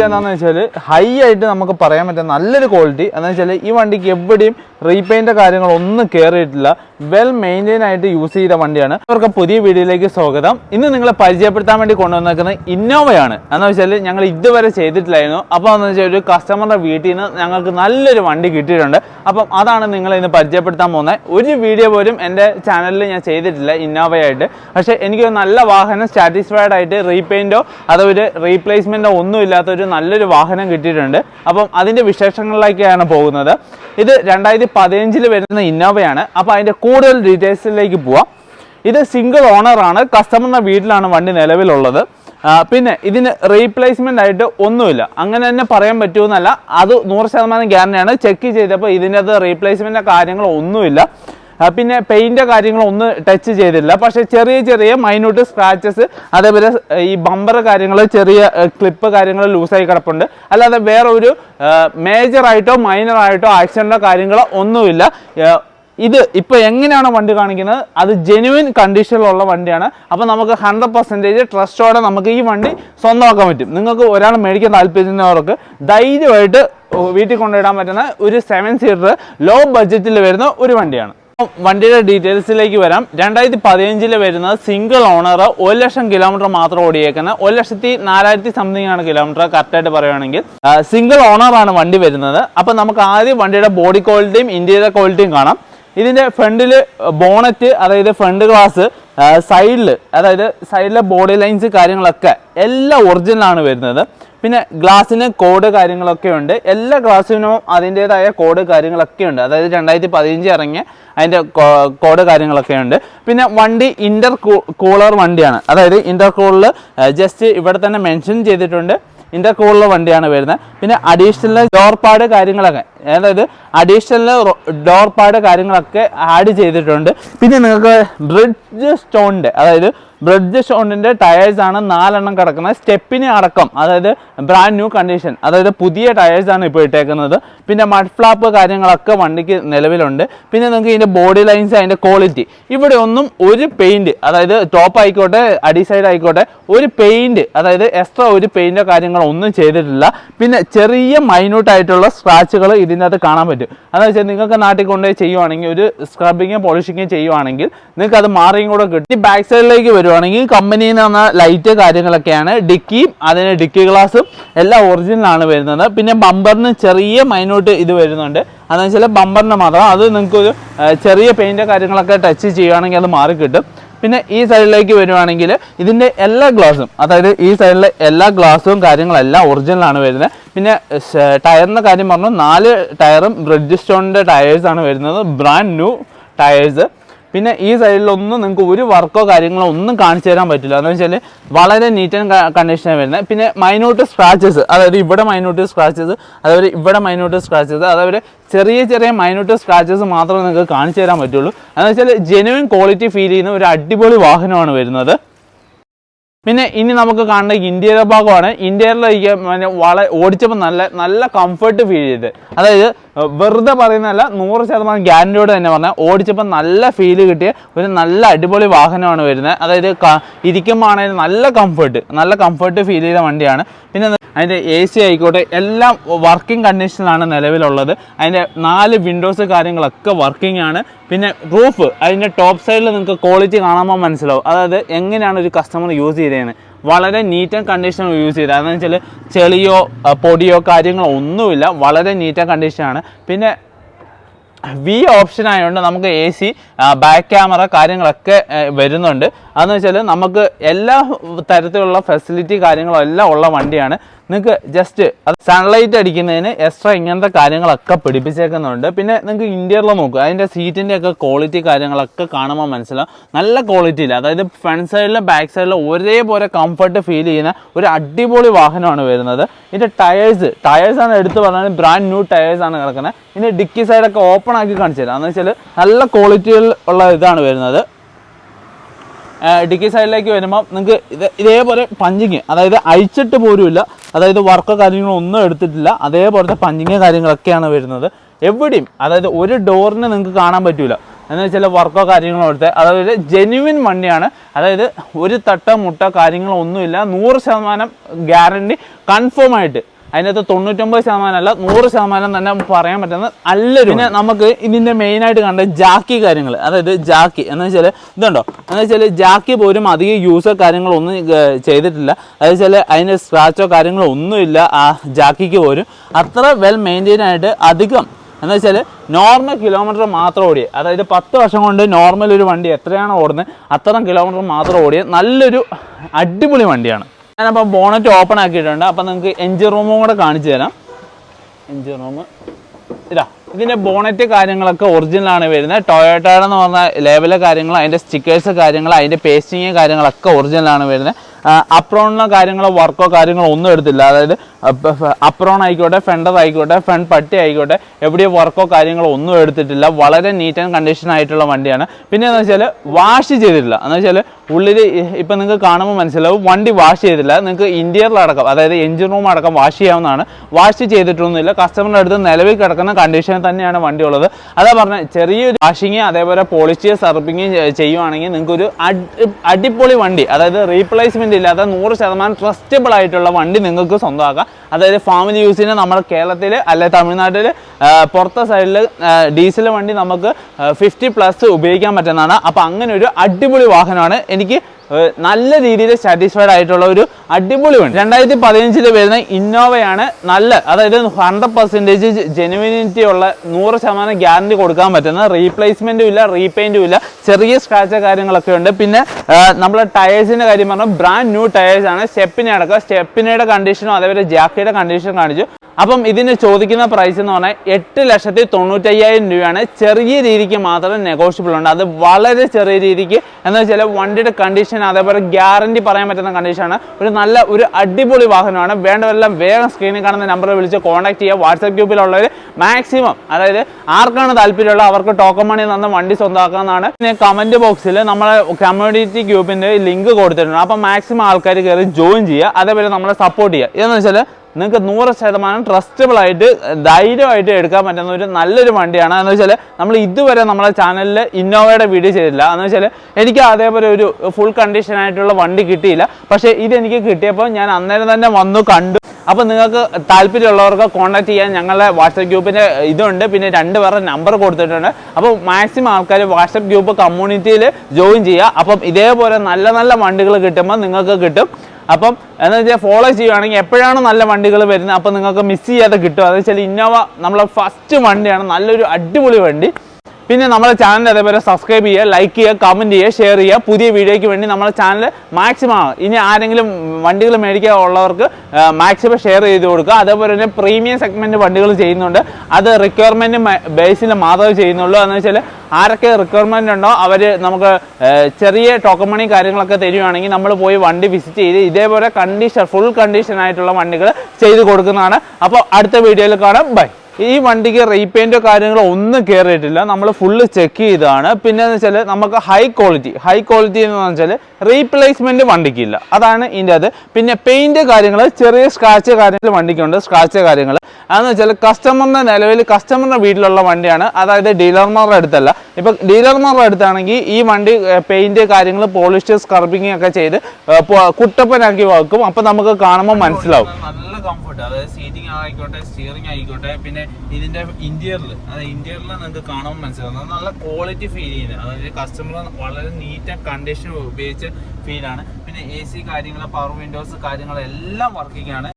Quality എന്താണെന്ന് വെച്ചാൽ high ആയിട്ട് നമുക്ക് പറയാൻ പറ്റുന്ന നല്ലൊരു ക്വാളിറ്റി എന്താണെന്ന് വെച്ചാൽ ഈ വണ്ടിക്ക് എവിടെയും റീപെയിന്റെ കാര്യങ്ങളൊന്നും കയറിയിട്ടില്ല വെൽ മെയിന്റെയിൻ ആയിട്ട് യൂസ് ചെയ്ത വണ്ടിയാണ്. അവർക്ക് പുതിയ വീഡിയോയിലേക്ക് സ്വാഗതം. ഇന്ന് നിങ്ങളെ പരിചയപ്പെടുത്താൻ വേണ്ടി കൊണ്ടുവന്നേക്കുന്നത് ഇന്നോവയാണ് എന്ന് വെച്ചാൽ ഞങ്ങൾ ഇതുവരെ ചെയ്തിട്ടില്ലായിരുന്നു. അപ്പോൾ എന്ന് വെച്ചാൽ ഒരു കസ്റ്റമറുടെ വീട്ടിൽ നിന്ന് ഞങ്ങൾക്ക് നല്ലൊരു വണ്ടി കിട്ടിയിട്ടുണ്ട്. അപ്പം അതാണ് നിങ്ങൾ ഇന്ന് പരിചയപ്പെടുത്താൻ പോകുന്നത്. ഒരു വീഡിയോ പോലും എന്റെ ചാനലിൽ ഞാൻ ചെയ്തിട്ടില്ല ഇന്നോവയായിട്ട് പക്ഷേ എനിക്ക് നല്ല വാഹനം സാറ്റിസ്ഫൈഡ് ആയിട്ട് റീപെയിന്റോ അതോ ഒരു റീപ്ലേസ്മെന്റോ ഒന്നും ഇല്ലാത്ത ഒരു നല്ലൊരു വാഹനം കിട്ടിയിട്ടുണ്ട്. അപ്പം അതിന്റെ വിശേഷങ്ങളിലേക്കാണ് പോകുന്നത്. ഇത് രണ്ടായിരത്തി പതിനഞ്ചിൽ വരുന്ന ഇന്നോവയാണ്. അപ്പോൾ അതിന്റെ കൂടുതൽ ഡീറ്റെയിൽസിലേക്ക് പോവാം. ഇത് സിംഗിൾ ഓണറാണ്. കസ്റ്റമറിന്റെ വീട്ടിലാണ് വണ്ടി നിലവിലുള്ളത്. പിന്നെ ഇതിന് റീപ്ലേസ്മെന്റ് ആയിട്ട് ഒന്നുമില്ല. അങ്ങനെ തന്നെ പറയാൻ പറ്റുമെന്നല്ല അത് നൂറ് ശതമാനം ഗ്യാരണ്ടിയാണ് ചെക്ക് ചെയ്തപ്പോൾ ഇതിന്റെ അത് റീപ്ലേസ്മെന്റ് കാര്യങ്ങളോ ഒന്നുമില്ല പിന്നെ പെയിന്റ് കാര്യങ്ങളൊന്നും ടച്ച് ചെയ്തില്ല പക്ഷേ ചെറിയ ചെറിയ മൈന്യൂട്ട് സ്ക്രാച്ചസ് അതേപോലെ ഈ ബമ്പർ കാര്യങ്ങൾ ചെറിയ ക്ലിപ്പ് കാര്യങ്ങൾ ലൂസായി കിടപ്പുണ്ട്. അല്ലാതെ വേറെ ഒരു മൈനർ ആയിട്ടോ ആക്സിഡന്റോ കാര്യങ്ങളോ ഒന്നുമില്ല. ഇത് ഇപ്പോൾ എങ്ങനെയാണ് വണ്ടി കാണിക്കുന്നത്? അത് ജെനുവിൻ കണ്ടീഷനിലുള്ള വണ്ടിയാണ്. അപ്പോൾ നമുക്ക് ഹൺഡ്രഡ് പെർസെന്റേജ് ട്രസ്റ്റോടെ നമുക്ക് ഈ വണ്ടി സ്വന്തമാക്കാൻ പറ്റും. നിങ്ങൾക്ക് ഒരാൾ മേടിക്കാൻ താല്പര്യമുള്ളവർക്ക് ധൈര്യമായിട്ട് വീട്ടിൽ കൊണ്ടുവിടാൻ പറ്റുന്ന ഒരു സെവൻ സീറ്റർ ലോ ബഡ്ജറ്റിൽ വരുന്ന ഒരു വണ്ടിയാണ്. വണ്ടിയുടെ ഡീറ്റെയിൽസിലേക്ക് വരാം. രണ്ടായിരത്തി പതിനഞ്ചിൽ വരുന്ന സിംഗിൾ ഓണർ ഒരു ലക്ഷം കിലോമീറ്റർ മാത്രം ഓടിയേക്കുന്നത് ഒരു ലക്ഷത്തി നാലായിരത്തി സംതിങ് ആണ് കിലോമീറ്റർ കറക്റ്റായിട്ട് പറയുകയാണെങ്കിൽ സിംഗിൾ ഓണർ ആണ് വണ്ടി വരുന്നത്. അപ്പം നമുക്ക് ആദ്യം വണ്ടിയുടെ ബോഡി ക്വാളിറ്റിയും ഇന്റീരിയർ ക്വാളിറ്റിയും കാണാം. ഇതിന്റെ ഫ്രണ്ടിൽ ബോണറ്റ് അതായത് ഫ്രണ്ട് ഗ്ലാസ് സൈഡിൽ അതായത് സൈഡിലെ ബോഡി ലൈൻസ് കാര്യങ്ങളൊക്കെ എല്ലാം ഒറിജിനലാണ് വരുന്നത്. പിന്നെ ഗ്ലാസ്സിന് കോഡ് കാര്യങ്ങളൊക്കെ ഉണ്ട്. എല്ലാ ഗ്ലാസ്സിനും അതിന്റെതായ കോഡ് കാര്യങ്ങളൊക്കെ ഉണ്ട്. അതായത് രണ്ടായിരത്തി പതിനഞ്ച് ഇറങ്ങിയ അതിന്റെ കോഡ് കാര്യങ്ങളൊക്കെ ഉണ്ട്. പിന്നെ വണ്ടി ഇന്റർ കൂളർ വണ്ടിയാണ്. അതായത് ഇന്റർ കൂളിൽ ജസ്റ്റ് ഇവിടെ തന്നെ മെൻഷൻ ചെയ്തിട്ടുണ്ട്. ഇന്റർ കൂളർ വണ്ടിയാണ് വരുന്നത്. പിന്നെ അഡീഷണൽ ഡോർ പാഡ് കാര്യങ്ങളൊക്കെ. അതായത് അഡീഷണൽ ഡോർ പാഡ് കാര്യങ്ങളൊക്കെ ആഡ് ചെയ്തിട്ടുണ്ട്. പിന്നെ നിങ്ങൾക്ക് ബ്രിഡ്ജ് സ്റ്റോണിന്റെ അതായത് ബ്രിഡ്ജ് സ്റ്റോണിന്റെ ടയേഴ്സ് ആണ് നാലെണ്ണം കിടക്കുന്നത്. സ്റ്റെപ്പിന് അടക്കം അതായത് ബ്രാൻഡ് ന്യൂ കണ്ടീഷൻ അതായത് പുതിയ ടയേഴ്സ് ആണ് ഇപ്പോൾ ഇട്ടേക്കുന്നത്. പിന്നെ മഡ് ഫ്ലാപ്പ് കാര്യങ്ങളൊക്കെ വണ്ടിക്ക് നിലവിലുണ്ട്. പിന്നെ നിങ്ങൾക്ക് ഇതിന്റെ ബോഡി ലൈൻസ് അതിന്റെ ക്വാളിറ്റി ഇവിടെ ഒന്നും ഒരു പെയിന്റ് അതായത് ടോപ്പ് ആയിക്കോട്ടെ അടി സൈഡ് ആയിക്കോട്ടെ ഒരു പെയിന്റ് അതായത് എക്സ്ട്രാ ഒരു പെയിന്റോ കാര്യങ്ങളോ ഒന്നും ചെയ്തിട്ടില്ല. പിന്നെ ചെറിയ മൈന്യൂട്ടായിട്ടുള്ള സ്ക്രാച്ചുകൾ ഇതിനകത്ത് കാണാൻ പറ്റും. അതെന്ന് വെച്ചാൽ നിങ്ങൾക്ക് നാട്ടിൽ കൊണ്ടുപോയി ചെയ്യുവാണെങ്കിൽ ഒരു സ്ക്രബിങ്ങും പോളിഷിങ്ങും ചെയ്യുവാണെങ്കിൽ നിങ്ങൾക്ക് അത് മാറിയും കൂടെ കിട്ടി. ബാക്ക് സൈഡിലേക്ക് വരുവാണെങ്കിൽ കമ്പനിയിൽ നിന്ന് ലൈറ്റ് കാര്യങ്ങളൊക്കെയാണ്. ഡിക്കിയും അതിന് ഡിക്കി ഗ്ലാസും എല്ലാം ഒറിജിനലാണ് വരുന്നത്. പിന്നെ ബമ്പറിന് ചെറിയ മൈനോട്ട് ഇത് വരുന്നുണ്ട്. അതെന്ന് വെച്ചാൽ ബമ്പറിന് മാത്രം അത് നിങ്ങൾക്ക് ഒരു ചെറിയ പെയിന്റ് കാര്യങ്ങളൊക്കെ ടച്ച് ചെയ്യുവാണെങ്കിൽ അത് മാറി കിട്ടും പിന്നെ ഈ സൈഡിലേക്ക് വരുവാണെങ്കിൽ ഇതിന്റെ എല്ലാ ഗ്ലാസും അതായത് ഈ സൈഡിലെ എല്ലാ ഗ്ലാസും കാര്യങ്ങളെല്ലാം ഒറിജിനലാണ് വരുന്നത്. പിന്നെ ടയറിന്റെ കാര്യം പറഞ്ഞു നാല് ടയറും ബ്രിഡ്ജ് സ്റ്റോണിന്റെ ടയേഴ്സാണ് വരുന്നത്. ബ്രാൻഡ് ന്യൂ ടയേഴ്സ് പിന്നെ ഈ സൈഡിലൊന്നും നിങ്ങൾക്ക് ഒരു വർക്കോ കാര്യങ്ങളോ ഒന്നും കാണിച്ചു തരാൻ പറ്റില്ല. എന്ന് വെച്ചാൽ വളരെ നീറ്റ് ആൻഡ് കണ്ടീഷനാണ് വരുന്നത്. പിന്നെ മൈനൂട്ട് സ്ക്രാച്ചസ് അതായത് ഇവിടെ മൈനൂട്ട് സ്ക്രാച്ചസ് അതേപോലെ ഇവിടെ മൈനൂട്ട് സ്ക്രാച്ചസ് അതേപോലെ ചെറിയ ചെറിയ മൈനൂട്ട് സ്ക്രാച്ചസ് മാത്രമേ നിങ്ങൾക്ക് കാണിച്ചു തരാൻ പറ്റുള്ളൂ. എന്ന് വെച്ചാൽ ജെനുവിൻ ക്വാളിറ്റി ഫീൽ ചെയ്യുന്ന ഒരു അടിപൊളി വാഹനമാണ് വരുന്നത്. പിന്നെ ഇനി നമുക്ക് കാണേണ്ട ഇന്റീരിയർ ഭാഗമാണ്. ഇന്റീരിയറിലേക്ക് പിന്നെ വളരെ ഓടിച്ചപ്പോൾ നല്ല നല്ല കംഫർട്ട് ഫീൽ ചെയ്ത് അതായത് വെറുതെ പറയുന്നതല്ല നൂറ് ശതമാനം ഗ്യാരന്റിയോട് തന്നെ പറഞ്ഞാൽ ഓടിച്ചപ്പോൾ നല്ല ഫീൽ കിട്ടിയ ഒരു നല്ല അടിപൊളി വാഹനമാണ് വരുന്നത്. അതായത് ഇരിക്കുമ്പോഴാണെങ്കിൽ നല്ല കംഫർട്ട് നല്ല കംഫർട്ട് ഫീൽ ചെയ്ത വണ്ടിയാണ്. പിന്നെ അതിന്റെ എ സി ആയിക്കോട്ടെ എല്ലാം വർക്കിംഗ് കണ്ടീഷനിലാണ് നിലവിലുള്ളത്. അതിന്റെ നാല് വിൻഡോസ് കാര്യങ്ങളൊക്കെ വർക്കിംഗ് ആണ്. പിന്നെ റൂഫ് അതിന്റെ ടോപ്പ് സൈഡിൽ നിങ്ങൾക്ക് ക്വാളിറ്റി കാണുമ്പോൾ മനസ്സിലാവും. അതായത് എങ്ങനെയാണ് ഒരു കസ്റ്റമർ യൂസ് ചെയ്തതെന്ന് വളരെ നീറ്റ് ആൻഡ് കണ്ടീഷൻ യൂസ് ചെയ്തത്. അതെന്ന് വെച്ചാൽ ചെളിയോ പൊടിയോ കാര്യങ്ങളോ ഒന്നുമില്ല. വളരെ നീറ്റ് ആൻഡ് കണ്ടീഷനാണ് പിന്നെ വി ഓപ്ഷൻ ആയതുകൊണ്ട് നമുക്ക് എ സി ബാക്ക് ക്യാമറ കാര്യങ്ങളൊക്കെ വരുന്നുണ്ട്. അതെന്ന് വെച്ചാൽ നമുക്ക് എല്ലാ തരത്തിലുള്ള ഫെസിലിറ്റി കാര്യങ്ങളും എല്ലാം ഉള്ള വണ്ടിയാണ്. നിങ്ങൾക്ക് ജസ്റ്റ് അത് സൺലൈറ്റ് അടിക്കുന്നതിന് എക്സ്ട്രാ ഇങ്ങനത്തെ കാര്യങ്ങളൊക്കെ പിടിപ്പിച്ചേക്കുന്നുണ്ട്. പിന്നെ നിങ്ങൾക്ക് ഇന്റീരിയർ നോക്കുക. അതിന്റെ സീറ്റിന്റെ ഒക്കെ ക്വാളിറ്റി കാര്യങ്ങളൊക്കെ കാണുമ്പോൾ മനസ്സിലാവും. നല്ല ക്വാളിറ്റിയിൽ അതായത് ഫ്രണ്ട് സൈഡിലും ബാക്ക് സൈഡിലും ഒരേപോലെ കംഫർട്ട് ഫീൽ ചെയ്യുന്ന ഒരു അടിപൊളി വാഹനമാണ് വരുന്നത്. ഇതിന്റെ ടയേഴ്സ് ടയേഴ്സാണ് എടുത്തു പറഞ്ഞാൽ ബ്രാൻഡ് ന്യൂ ടയേഴ്സാണ് കിടക്കുന്നത്. ഇതിന്റെ ഡിക്കി സൈഡൊക്കെ ഓപ്പൺ ആക്കി കാണിച്ചു തരാം എന്ന് വെച്ചാൽ നല്ല ക്വാളിറ്റിയിൽ ഉള്ള ഇതാണ് വരുന്നത്. ഡിക്കി സൈഡിലേക്ക് വരുമ്പോൾ നിങ്ങൾക്ക് ഇത് ഇതേപോലെ പഞ്ചിങ് അതായത് അഴിച്ചിട്ട് പോലുമില്ല. അതായത് വർക്കോ കാര്യങ്ങളോ ഒന്നും എടുത്തിട്ടില്ല. അതേപോലത്തെ പഞ്ചിങ് കാര്യങ്ങളൊക്കെയാണ് വരുന്നത്. എവിടെയും അതായത് ഒരു ഡോറിന് നിങ്ങൾക്ക് കാണാൻ പറ്റില്ല എന്ന് വെച്ചാൽ വർക്കോ കാര്യങ്ങളോ എടുത്ത് അതായത് ജെന്യുവിൻ വണ്ടിയാണ് അതായത് ഒരു തട്ട മുട്ട കാര്യങ്ങളൊന്നുമില്ല. നൂറ് ശതമാനം ഗ്യാരണ്ടി കൺഫേം ആയിട്ട്. അതിനകത്ത് തൊണ്ണൂറ്റൊമ്പത് ശതമാനം അല്ല നൂറ് ശതമാനം തന്നെ പറയാൻ പറ്റുന്ന നല്ലൊരു പിന്നെ നമുക്ക് ഇതിന്റെ മെയിനായിട്ട് കണ്ട ജാക്കി കാര്യങ്ങൾ അതായത് ജാക്കി എന്ന് വെച്ചാൽ ഇതുണ്ടോ? എന്ന് വെച്ചാൽ ജാക്കി പോലും അധികം യൂസോ കാര്യങ്ങളൊന്നും ഒന്നും ചെയ്തിട്ടില്ല. അതായത് വെച്ചാൽ അതിന് സ്ക്രാച്ചോ കാര്യങ്ങളോ ഒന്നുമില്ല ആ ജാക്കിക്ക് പോലും. അത്ര വെൽ മെയിന്റെയിൻ ആയിട്ട് അധികം. എന്ന് വെച്ചാൽ നോർമൽ കിലോമീറ്റർ മാത്രം ഓടിയ. അതായത് പത്ത് വർഷം കൊണ്ട് നോർമൽ ഒരു വണ്ടി എത്രയാണോ ഓടുന്നത് അത്തരം കിലോമീറ്റർ മാത്രം ഓടിയ. നല്ലൊരു അടിപൊളി വണ്ടിയാണ്. ഞാനപ്പോൾ ബോണറ്റ് ഓപ്പൺ ആക്കിയിട്ടുണ്ട്. അപ്പോൾ നിങ്ങൾക്ക് എഞ്ചിൻ റൂമും കൂടെ കാണിച്ചു തരാം. എഞ്ചിൻ റൂം ഇതാ ഇതിന്റെ ബോണറ്റ് കാര്യങ്ങളൊക്കെ ഒറിജിനലാണ് വരുന്നത്. ടൊയോട്ടയുടെ എന്ന് പറഞ്ഞ ലേബൽ കാര്യങ്ങൾ അതിന്റെ സ്റ്റിക്കേഴ്സ് കാര്യങ്ങൾ അതിന്റെ പേസ്റ്റിങ് കാര്യങ്ങളൊക്കെ ഒറിജിനലാണ് വരുന്നത്. അപ്രോണിനോ കാര്യങ്ങളോ വർക്കോ കാര്യങ്ങളോ ഒന്നും എടുത്തില്ല. അതായത് അപ്രോൺ ആയിക്കോട്ടെ ഫെൻഡർ ആയിക്കോട്ടെ ഫ്രണ്ട് പട്ടി ആയിക്കോട്ടെ എവിടെയോ വർക്കോ കാര്യങ്ങളോ ഒന്നും എടുത്തിട്ടില്ല. വളരെ നീറ്റ് ആൻഡ് കണ്ടീഷൻ ആയിട്ടുള്ള വണ്ടിയാണ്. പിന്നെ എന്ന് വെച്ചാൽ വാഷ് ചെയ്തിട്ടില്ല. എന്ന് വെച്ചാൽ ഉള്ളിൽ ഇപ്പം നിങ്ങൾക്ക് കാണുമ്പോൾ മനസ്സിലാവും വണ്ടി വാഷ് ചെയ്തില്ല നിങ്ങൾക്ക് ഇന്റീരിയലടക്കം അതായത് എഞ്ചിൻ റൂം അടക്കം വാഷ് ചെയ്യാവുന്നതാണ്. വാഷ് ചെയ്തിട്ടൊന്നുമില്ല. കസ്റ്റമറിന്റെ അടുത്ത് നിലവിൽ കിടക്കുന്ന കണ്ടീഷനിൽ തന്നെയാണ് വണ്ടി ഉള്ളത്. അതാ പറഞ്ഞാൽ ചെറിയൊരു വാഷിങ് അതേപോലെ പോളിഷ് സർപ്പിങ് ചെയ്യുവാണെങ്കിൽ നിങ്ങൾക്ക് ഒരു അടിപൊളി വണ്ടി അതായത് റീപ്ലേസ്മെന്റ് ഇല്ലാത്ത നൂറ് ശതമാനം ട്രസ്റ്റബിൾ ആയിട്ടുള്ള വണ്ടി നിങ്ങൾക്ക് സ്വന്തമാക്കാം. അതായത് ഫാമിലി യൂസിന് നമ്മുടെ കേരളത്തിൽ അല്ലെ തമിഴ്നാട്ടിൽ പുറത്തെ സൈഡിൽ ഡീസൽ വണ്ടി നമുക്ക് ഫിഫ്റ്റി പ്ലസ് ഉപയോഗിക്കാൻ പറ്റുന്നതാണ്. അപ്പോൾ അങ്ങനെ ഒരു അടിപൊളി വാഹനമാണ്. എനിക്ക് നല്ല രീതിയിൽ സാറ്റിസ്ഫൈഡ് ആയിട്ടുള്ള ഒരു അടിപൊളി വണ്ടി. രണ്ടായിരത്തി പതിനഞ്ചിൽ വരുന്ന ഇന്നോവയാണ് നല്ല അതായത് ഹൺഡ്രഡ് പെർസെന്റേജ് ജെനുവിനിറ്റി ഉള്ള നൂറ് ശതമാനം ഗ്യാരണ്ടി കൊടുക്കാൻ പറ്റുന്ന. റീപ്ലേസ്മെന്റും ഇല്ല റീപെയിന്റും ഇല്ല. ചെറിയ സ്ക്രാച്ച് കാര്യങ്ങളൊക്കെ ഉണ്ട്. പിന്നെ നമ്മൾ ടയേഴ്സിന്റെ കാര്യം പറഞ്ഞാൽ ബ്രാൻഡ് ന്യൂ ടയേഴ്സാണ് സ്റ്റെപ്പിനെ അടക്കം സ്റ്റെപ്പിനയുടെ കണ്ടീഷനും അതേപോലെ ജാക്കിയുടെ കണ്ടീഷൻ കാണിച്ചു. അപ്പം ഇതിന് ചോദിക്കുന്ന പ്രൈസ് എന്ന് പറഞ്ഞാൽ എട്ട് ലക്ഷത്തി തൊണ്ണൂറ്റയ്യായിരം രൂപയാണ്. ചെറിയ രീതിക്ക് മാത്രമേ നെഗോഷ്യബിൾ ഉണ്ട്. അത് വളരെ ചെറിയ രീതിക്ക്. എന്ന് വെച്ചാൽ വണ്ടിയുടെ കണ്ടീഷൻ അതേപോലെ ഗ്യാരണ്ടി പറയാൻ പറ്റുന്ന കണ്ടീഷനാണ് ഒരു നല്ല ഒരു അടിപൊളി വാഹനമാണ്. വേണ്ടവരെല്ലാം വേഗം സ്ക്രീനിൽ കാണുന്ന നമ്പറിൽ വിളിച്ച് കോൺടാക്ട് ചെയ്യുക. വാട്സാപ്പ് ഗ്രൂപ്പിലുള്ളവർ മാക്സിമം അതായത് ആർക്കാണ് താല്പര്യമുള്ളത് അവർക്ക് ടോക്കൺ മണി തന്ന വണ്ടി സ്വന്തമാക്കാമെന്നാണ് പിന്നെ കമന്റ് ബോക്സിൽ നമ്മളെ കമ്മ്യൂണിറ്റി ഗ്രൂപ്പിന്റെ ലിങ്ക് കൊടുത്തിട്ടുണ്ട്. അപ്പം മാക്സിമം ആൾക്കാർ കയറി ജോയിൻ ചെയ്യുക. അതേപോലെ നമ്മളെ സപ്പോർട്ട് ചെയ്യുക. എന്ന് വെച്ചാൽ നിങ്ങൾക്ക് നൂറ് ശതമാനം ട്രസ്റ്റബിൾ ആയിട്ട് ധൈര്യമായിട്ട് എടുക്കാൻ പറ്റുന്ന ഒരു നല്ലൊരു വണ്ടിയാണ്. എന്ന് വെച്ചാൽ നമ്മൾ ഇതുവരെ നമ്മുടെ ചാനലിൽ ഇന്നോവയുടെ വീഡിയോ ചെയ്തില്ല എന്ന് വെച്ചാൽ എനിക്ക് അതേപോലെ ഒരു ഫുൾ കണ്ടീഷൻ ആയിട്ടുള്ള വണ്ടി കിട്ടിയില്ല. പക്ഷേ ഇതെനിക്ക് കിട്ടിയപ്പോൾ ഞാൻ അന്നേരം തന്നെ വന്നു കണ്ടു. അപ്പോൾ നിങ്ങൾക്ക് താല്പര്യമുള്ളവർക്ക് കോൺടാക്ട് ചെയ്യാൻ ഞങ്ങളുടെ വാട്സപ്പ് ഗ്രൂപ്പിന്റെ ഇതുണ്ട്. പിന്നെ രണ്ട് പേരുടെ നമ്പർ കൊടുത്തിട്ടുണ്ട്. അപ്പോൾ മാക്സിമം ആൾക്കാർ വാട്സപ്പ് ഗ്രൂപ്പ് കമ്മ്യൂണിറ്റിയിൽ ജോയിൻ ചെയ്യുക. അപ്പം ഇതേപോലെ നല്ല നല്ല വണ്ടികൾ കിട്ടുമ്പോൾ നിങ്ങൾക്ക് കിട്ടും. അപ്പം എന്ന് വെച്ചാൽ ഫോളോ ചെയ്യുകയാണെങ്കിൽ എപ്പോഴാണ് നല്ല വണ്ടികൾ വരുന്നത് അപ്പം നിങ്ങൾക്ക് മിസ് ചെയ്യാതെ കിട്ടും. അതെന്ന് വെച്ചാൽ ഇന്നോവ നമ്മളെ ഫസ്റ്റ് വണ്ടിയാണ് നല്ലൊരു അടിപൊളി വണ്ടി. പിന്നെ നമ്മുടെ ചാനൽ അതേപോലെ സബ്സ്ക്രൈബ് ചെയ്യുക ലൈക്ക് ചെയ്യുക കമന്റ് ചെയ്യുക ഷെയർ ചെയ്യുക. പുതിയ വീഡിയോയ്ക്ക് വേണ്ടി നമ്മുടെ ചാനൽ മാക്സിമം ഇനി ആരെങ്കിലും വണ്ടികൾ മേടിക്കാൻ ഉള്ളവർക്ക് മാക്സിമം ഷെയർ ചെയ്ത് കൊടുക്കുക. അതേപോലെ തന്നെ പ്രീമിയം സെഗ്മെന്റ് വണ്ടികൾ ചെയ്യുന്നുണ്ട്. അത് റിക്വയർമെന്റ് ബേസിൽ മാത്രമേ ചെയ്യുന്നുള്ളൂ. എന്ന് വെച്ചാൽ ആരൊക്കെ റിക്വയർമെന്റ് ഉണ്ടോ അവർ നമുക്ക് ചെറിയ ടോക്കൺ മണി കാര്യങ്ങളൊക്കെ തരുവാണെങ്കിൽ നമ്മൾ പോയി വണ്ടി വിസിറ്റ് ചെയ്ത് ഇതേപോലെ കണ്ടീഷൻ ഫുൾ കണ്ടീഷൻ ആയിട്ടുള്ള വണ്ടികൾ ചെയ്ത് കൊടുക്കുന്നതാണ്. അപ്പോൾ അടുത്ത വീഡിയോയിൽ കാണാം. ബൈ ഈ വണ്ടിക്ക് റീപെയിന്റോ കാര്യങ്ങളോ ഒന്നും കയറിയിട്ടില്ല നമ്മൾ ഫുള്ള് ചെക്ക് ചെയ്തതാണ് പിന്നെ എന്ന് വെച്ചാൽ നമുക്ക് ഹൈ ക്വാളിറ്റി ഹൈ ക്വാളിറ്റി എന്ന് വെച്ചാൽ റീപ്ലേസ്മെന്റ് വണ്ടിക്കില്ല. അതാണ് ഇതിന്റെ അത്. പിന്നെ പെയിന്റ് കാര്യങ്ങൾ ചെറിയ സ്ക്രാച്ച് കാര്യങ്ങൾ വണ്ടിക്കുണ്ട്. സ്ക്രാച്ച് കാര്യങ്ങൾ അതെന്ന് വെച്ചാൽ കസ്റ്റമറിന്റെ നിലവിൽ കസ്റ്റമറിന്റെ വീട്ടിലുള്ള വണ്ടിയാണ്. അതായത് ഡീലർമാരുടെ അടുത്തല്ല. ഇപ്പം ഡീലർമാരുടെ അടുത്താണെങ്കിൽ ഈ വണ്ടി പെയിന്റ് കാര്യങ്ങൾ പോളിഷ് സ്ക്രബിങ് ഒക്കെ ചെയ്ത് കുട്ടപ്പനാക്കി വെക്കും. അപ്പം നമുക്ക് കാണുമ്പോൾ മനസ്സിലാവും. നല്ല കംഫർട്ട് അതായത് സീറ്റിംഗ് ആയിക്കോട്ടെ സ്റ്റിയറിംഗ് ആയിക്കോട്ടെ പിന്നെ ഇതിന്റെ ഇന്റീരിയറിൽ അതായത് ഇന്റീരിയറിൽ നിങ്ങൾക്ക് കാണുമ്പോൾ മനസ്സിലാവും. നല്ല ക്വാളിറ്റി ഫീൽ ചെയ്യുന്നത്. അതായത് കസ്റ്റമർ വളരെ നീറ്റ് ആൻഡ് കണ്ടീഷൻ ഉപയോഗിച്ച ഫീലാണ് പിന്നെ എ സി കാര്യങ്ങൾ പവർ വിൻഡോസ് കാര്യങ്ങളെല്ലാം വർക്കിംഗ് ആണ്.